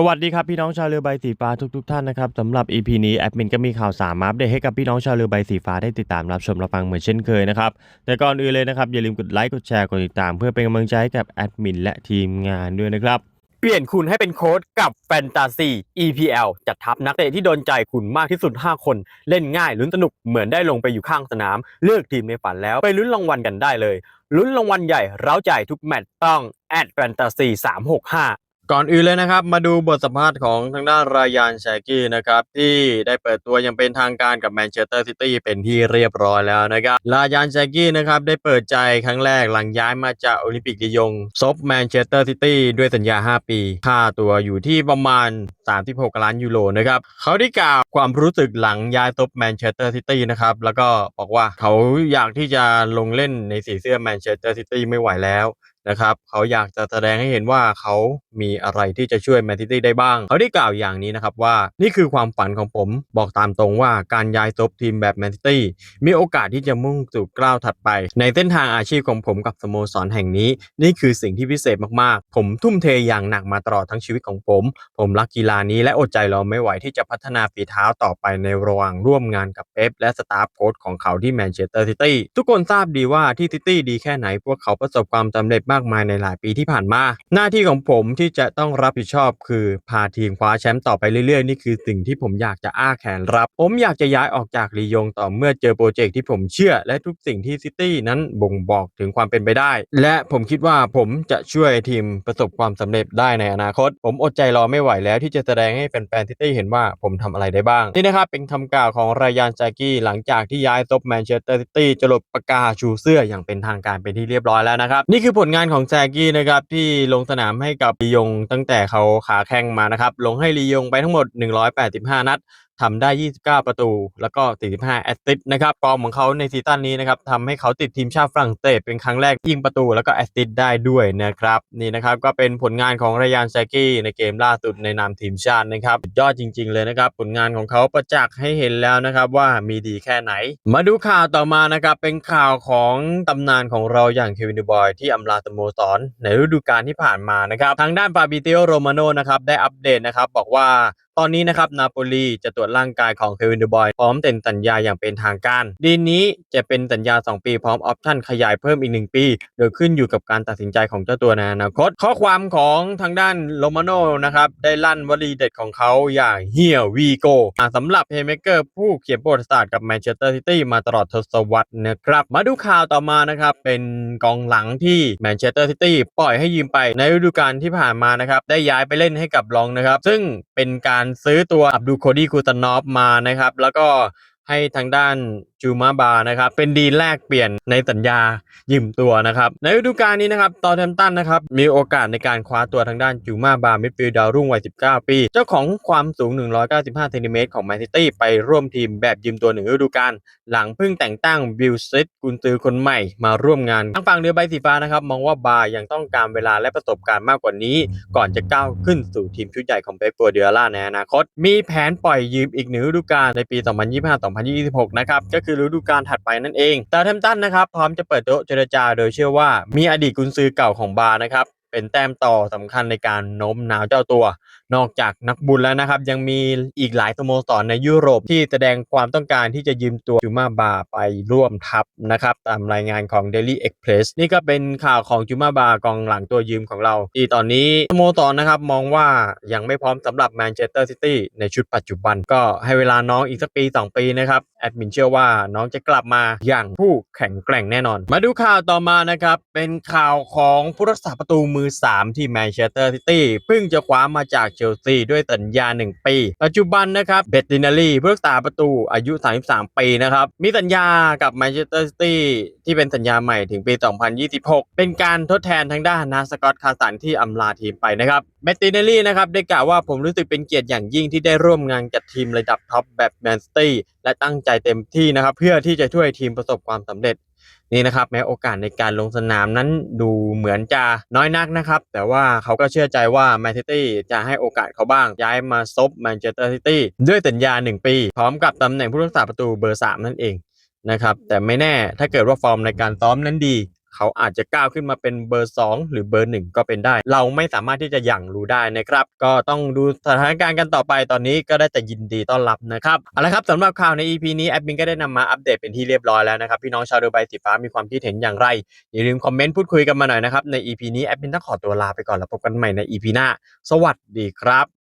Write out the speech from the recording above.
สวัสดีครับพี่น้องชาวเรือใบสีฟ้าทุกๆท่านนะครับสำหรับ EP นี้แอดมินก็มีข่าวสารมาอัปเดตให้กับพี่น้องชาวเรือใบสีฟ้าได้ติดตามรับชมรับฟังเหมือนเช่นเคยนะครับแต่ก่อนอื่นเลยนะครับอย่าลืมกดไลค์กดแชร์กดติดตาม เพื่อเป็นกำลังใจให้กับแอดมินและทีมงานด้วยนะครับเปลี่ยนคุณให้เป็นโค้ดกับแฟนตาซี EPL จัดทัพนักเตะที่โดนใจคุณมากที่สุด 5 คน เล่นง่ายลุ้นสนุกเหมือนได้ลงไปอยู่ข้างสนาม เลือกทีมในฝันแล้วไปลุ้นรางวัลกันได้เลยลุ้นรางวัลใหญ่เร้าใจทุกแมตช์ต้องแอดแฟนตาซี365 ก่อนอื่นเลยนะครับ มาดูบทสัมภาษณ์ของทางด้านรายานแชกี้นะครับ ที่ได้เปิดตัวยังเป็นทางการกับแมนเชสเตอร์ซิตี้เป็นที่เรียบร้อยแล้วนะครับรายานแชกกี้นะครับได้เปิดใจครั้งแรกหลังย้ายมาจากโอลิมปิกลียงซบแมนเชสเตอร์ซิตี้ด้วยสัญญา 5 ปี ค่าตัวอยู่ที่ประมาณ 36 ล้านยูโรนะครับเขาได้กล่าวความรู้สึกหลังย้ายซบแมนเชสเตอร์ซิตี้นะครับแล้วก็บอกว่าเขาอยากที่จะลงเล่นในสีเสื้อแมนเชสเตอร์ซิตี้ไม่ไหวแล้ว นะครับเขาอยากจะแสดงให้เห็นว่าเขามีอะไรที่จะช่วยแมนซิตี้ได้บ้าง เขาได้กล่าวอย่างนี้นะครับว่านี่คือความฝันของผมบอกตามตรงว่าการย้ายซบทีมแบบแมนซิตี้มีโอกาสที่จะมุ่งสู่ก้าวถัดไป ในเส้นทางอาชีพของผมกับสโมสรแห่งนี้ นี่คือสิ่งที่พิเศษมากๆ ผมทุ่มเทอย่างหนักมาตลอดทั้งชีวิตของผม ผมรักกีฬานี้และอดใจรอไม่ไหวที่จะพัฒนาฝีเท้าต่อไปในระหว่างร่วมงานกับเป๊ปและสตาฟโค้ชของเขาที่แมนเชสเตอร์ซิตี้ทุกคนทราบดีว่าที่ซิตี้ดีแค่ไหนพวกเขาประสบความสำเร็จมากมายในหลายปีที่ผ่านมา หน้าที่ของผมที่จะต้องรับผิดชอบ คือพาทีมคว้าแชมป์ต่อไปเรื่อยๆ นี่คือสิ่งที่ผมอยากจะอ้าแขนรับ ผมอยากจะย้ายออกจากลียงต่อเมื่อเจอโปรเจกต์ที่ผมเชื่อ และทุกสิ่งที่ซิตี้นั้นบ่งบอกถึงความเป็นไปได้ และผมคิดว่าผมจะช่วยทีมประสบความสำเร็จได้ในอนาคต ผมอดใจรอไม่ไหวแล้วที่จะแสดงให้แฟนๆซิตี้เห็นว่าผมทำอะไรได้บ้าง นี่นะครับเป็นคำกล่าวของรายานแจกี้หลังจากที่ย้ายซบแมนเชสเตอร์ซิตี้จะลปากกาชูเสื้ออย่างเป็นทางการเป็นที่เรียบร้อยแล้วนะครับนี่คือผลงานานของแจกี้นะครับที่ลงสนามให้กับลียงตั้งแต่เขาขาแข้งมานะครับ ลงให้ลียงไปทั้งหมด 185 นัด ทำได้ 29 ประตู แล้วก็ 45 แอสซิสต์นะครับฟอร์มของเขาในซีซั่นนี้นะครับทำให้เขาติดทีมชาติฝรั่งเศสเป็นครั้งแรกยิงประตูแล้วก็แอสซิสต์ได้ด้วยนะครับนี่นะครับก็เป็นผลงานของรายานแซกี้ในเกมล่าสุดในนามทีมชาตินะครับยอดจริง ๆ เลยนะครับผลงานของเขาประจักษ์ให้เห็นแล้วนะครับว่ามีดีแค่ไหน มาดูข่าวต่อมานะครับเป็นข่าวของตำนานของเราอย่างเควินดูบอยที่อำลาสโมสรในฤดูกาลที่ผ่านมานะครับทางด้านฟาบิเตโอโรมาโนนะครับได้อัปเดตนะครับบอกว่า ตอนนี้นะครับนาโปลีจะตรวจร่างกายของเควินเดบอยพร้อมเซ็นสัญญาอย่างเป็นทางการ ดีลนี้จะเป็นสัญญา 2 ปีพร้อมออปชั่นขยายเพิ่มอีก 1 ปี โดยขึ้นอยู่กับการตัดสินใจของเจ้าตัวในอนาคต ข้อความของทางด้านโรมาโนนะครับได้ลั่นวลีเด็ดของเขาอย่างเฮียวีโกสำหรับเพย์เมเกอร์ผู้เขียนประวัติศาสตร์กับแมนเชสเตอร์ซิตี้มาตลอดทศวรรษนะครับ มาดูข่าวต่อมานะครับเป็นกองหลังที่แมนเชสเตอร์ซิตี้ปล่อยให้ยืมไปในฤดูกาลที่ผ่านมานะครับได้ย้ายไปเล่นให้กับลองนะครับ ซึ่งเป็นการซื้อตัวอับดูโคดีกูตานอฟมานะครับ แล้วก็ให้ทางด้าน จูมาบานะครับเป็นดีแลกเปลี่ยนในสัญญายืมตัวนะครับในฤดูกาลนี้นะครับตอแทมตันนะครับมีโอกาสในการคว้าตัวทางด้านจูมาบามิดฟิลด์ดาวรุ่งวัย 19 ปี เจ้าของความสูง 195 เซนติเมตรของแมนซิตี้ไปร่วมทีมแบบยืมตัวหนึ่งฤดูกาลหลังเพิ่งแต่งตั้งบิลซิตกุนซือคนใหม่มาร่วมงานทางฝั่งเรือใบสีฟ้านะครับมองว่าบายังต้องการเวลาและประสบการณ์มากกว่านี้ ก่อนจะก้าวขึ้นสู่ทีมชุดใหญ่ของเป๊ปกัวเดียล่าในอนาคต มีแผนปล่อยยืมอีกหนึ่งฤดูกาลในปี 2025-2026 นะครับก็คืคือฤดูกาลถัดไปนั่นเองแต่แทมตันนะครับพร้อมจะเปิดโต๊ะเจรจาโดยเชื่อว่ามีอดีตกุนซือเก่าของบาร์นะครับ เป็นแต้มต่อสำคัญในการโน้มน้าวเจ้าตัว นอกจากนักบุญแล้วนะครับ ยังมีอีกหลายสโมสรในยุโรปที่แสดงความต้องการที่จะยืมตัวจูมาบาไปร่วมทัพนะครับ ตามรายงานของ Daily Express นี่ก็เป็นข่าวของจูมาบากองหลังตัวยืมของเรา ที่ตอนนี้สโมสรนะครับมองว่ายังไม่พร้อมสำหรับแมนเชสเตอร์ซิตี้ในชุดปัจจุบัน ก็ให้เวลาน้องอีกสักปี 2 ปีนะครับแอดมินเชื่อว่าน้องจะกลับมาอย่างผู้แข็งแกร่งแน่นอน มาดูข่าวต่อมานะครับเป็นข่าวของผู้รักษาประตูมือือ 3 ที่แมนเชสเตอร์ซิตี้เพิ่งจะคว้ามาจากเชลซีด้วยสัญญา 1 ปี ปัจจุบันนะครับเบตตินาลีผู้รักษาประตูอายุ 33 ปีนะครับ มีสัญญากับแมนเชสเตอร์ซิตี้ที่เป็นสัญญาใหม่ถึงปี 2026 เป็นการทดแทนทางด้านนาสกอตคาสันที่อำลาทีมไปนะครับเบตตินาลีนะครับได้กล่าวว่าผมรู้สึกเป็นเกียรติอย่างยิ่งที่ได้ร่วมงานกับทีมระดับท็อปแบบแมนซิตี้และตั้งใจเต็มที่นะครับเพื่อที่จะช่วยทีมประสบความสำเร็จ นี่นะครับแม้โอกาสในการลงสนามนั้นดูเหมือนจะน้อยนักนะครับ แต่ว่าเขาก็เชื่อใจว่าแมนซิตี้จะให้โอกาสเขาบ้าง ย้ายมาซบแมนเชสเตอร์ซิตี้ด้วยสัญญา 1 ปี พร้อมกับตำแหน่งผู้รักษาประตูเบอร์ 3 นั่นเองนะครับแต่ไม่แน่ถ้าเกิดว่าฟอร์มในการซ้อมนั้นดี เขาอาจจะก้าวขึ้นมาเป็นเบอร์ 2 หรือเบอร์ 1 ก็เป็นได้ เราไม่สามารถที่จะยั่งรู้ได้นะครับ ก็ต้องดูสถานการณ์กันต่อไปตอนนี้ก็ได้แต่ยินดีต้อนรับนะครับเอาละครับสำหรับข่าวใน EP นี้แอดมินก็ได้นำมาอัปเดตเป็นที่เรียบร้อยแล้วนะครับพี่น้องชาวดูไบสีฟ้ามีความคิดเห็นอย่างไร อย่าลืมคอมเมนต์พูดคุยกันมาหน่อยนะครับใน EP นี้แอดมินต้องขอตัวลาไปก่อนแล้วพบกันใหม่ใน EP หน้า สวัสดีครับ